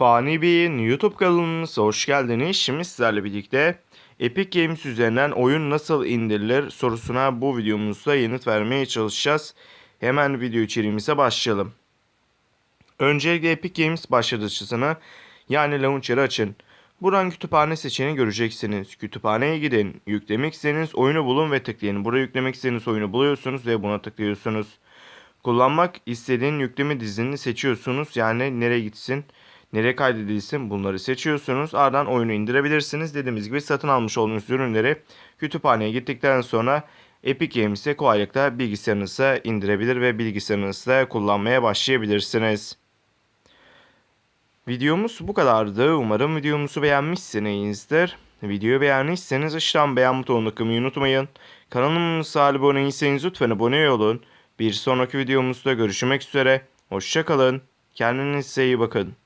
Fani Bey'in YouTube kanalımıza hoş geldiniz. Şimdi sizlerle birlikte Epic Games üzerinden oyun nasıl indirilir sorusuna bu videomuzda yanıt vermeye çalışacağız. Hemen video içeriğimize başlayalım. Öncelikle Epic Games başlatıcısını yani launcher'ı açın. Buradan kütüphane seçeneğini göreceksiniz. Kütüphaneye gidin. Yüklemek istediğiniz oyunu bulun ve tıklayın. Buraya yüklemek istediğiniz oyunu buluyorsunuz ve buna tıklıyorsunuz. Kullanmak istediğin yükleme dizini seçiyorsunuz. Yani nereye gitsin, nereye kaydedilsin bunları seçiyorsunuz. Ardından oyunu indirebilirsiniz. Dediğimiz gibi satın almış olduğunuz ürünleri kütüphaneye gittikten sonra Epic Games'e kolaylıkla bilgisayarınıza indirebilir ve bilgisayarınızda kullanmaya başlayabilirsiniz. Videomuz bu kadardı. Umarım videomuzu beğenmişsinizdir. Videoyu beğendiyseniz aşağıdan beğen butonuna tıklamayı unutmayın. Kanalımıza abone değilseniz lütfen abone olun. Bir sonraki videomuzda görüşmek üzere. Hoşçakalın. Kendinize iyi bakın.